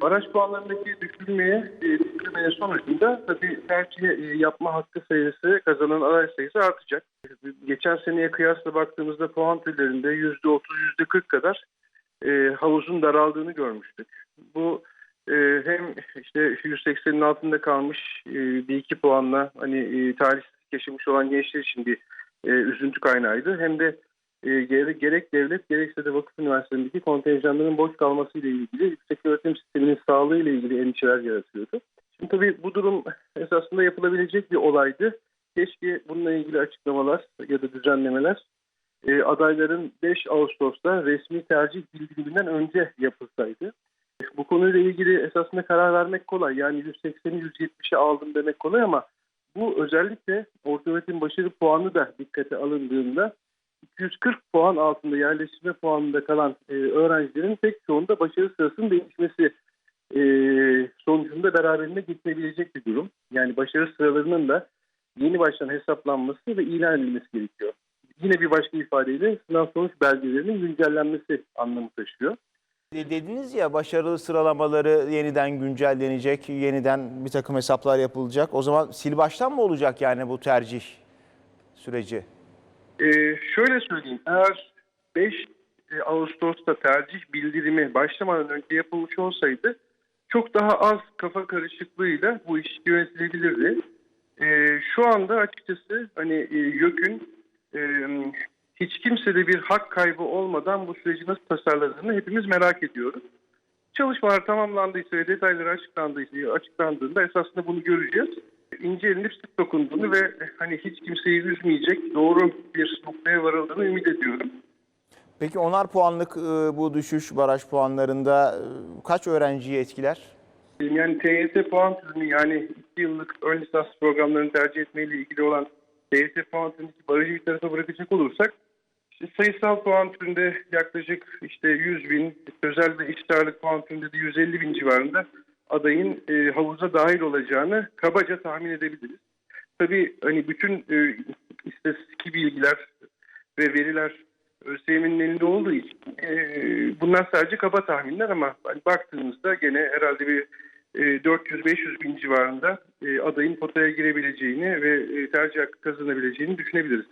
Baraj puanlarındaki düşürmeye, e, düşürmeye sonucunda tabii tercih e, yapma hakkı sayısı, kazanan aday sayısı artacak. Geçen seneye kıyasla baktığımızda puan türlerinde %30, %40 kadar e, havuzun daraldığını görmüştük. Bu hem işte 180'in altında kalmış bir iki puanla hani e, talihsizlik yaşamış olan gençler için bir üzüntü kaynağıydı. Hem de gerek, devlet gerekse de vakıf üniversitelerindeki kontenjanların boş kalması ile ilgili yüksek sağlığı ile ilgili endişeler yaratıyordu. Şimdi tabii bu durum esasında yapılabilecek bir olaydı. Keşke bununla ilgili açıklamalar ya da düzenlemeler e, adayların 5 Ağustos'ta resmi tercih bildiriminden önce yapılsaydı. Bu konuyla ilgili esasında karar vermek kolay. Yani 180'i 170'e aldım demek kolay ama bu özellikle ortaöğretim başarı puanı da dikkate alındığında 240 puan altında yerleştirme puanında kalan e, öğrencilerin pek çoğunda başarı sırasının değişmesi sonucunda beraberinde getirebilecek bir durum. Yani başarı sıralarının da yeni baştan hesaplanması ve ilan edilmesi gerekiyor. Yine bir başka ifadeyle sınav sonuç belgelerinin güncellenmesi anlamı taşıyor. De- Dediniz ya başarılı sıralamaları yeniden güncellenecek, yeniden bir takım hesaplar yapılacak. O zaman sil baştan mı olacak yani bu tercih süreci? Ee, şöyle söyleyeyim, eğer 5 e, Ağustos'ta tercih bildirimi başlamadan önce yapılmış olsaydı çok daha az kafa karışıklığıyla bu iş yönetilebilirdi. Ee, şu anda açıkçası hani e, YÖK'ün e, hiç kimsede bir hak kaybı olmadan bu süreci nasıl tasarladığını hepimiz merak ediyoruz. Çalışmalar tamamlandıysa ve detayları açıklandıysa, açıklandığında esasında bunu göreceğiz. İncelenip sık dokunduğunu ve hani hiç kimseyi üzmeyecek doğru bir noktaya varıldığını ümit ediyorum. Peki onar puanlık e, bu düşüş baraj puanlarında e, kaç öğrenciyi etkiler? Yani TYT puan türünü yani 2 yıllık ön lisans programlarını tercih etmeyle ilgili olan TYT puan türündeki barajı bir tarafa bırakacak olursak işte sayısal puan türünde yaklaşık işte 100 bin, özel ve iş ağırlık puan türünde de 150 bin civarında adayın e, havuza dahil olacağını kabaca tahmin edebiliriz. Tabii hani bütün e, istatistik bilgiler ve veriler ÖSYM'nin elinde olduğu için e, bunlar sadece kaba tahminler ama hani baktığımızda gene herhalde bir e, 400-500 bin civarında e, adayın potaya girebileceğini ve e, tercih hakkı kazanabileceğini düşünebiliriz.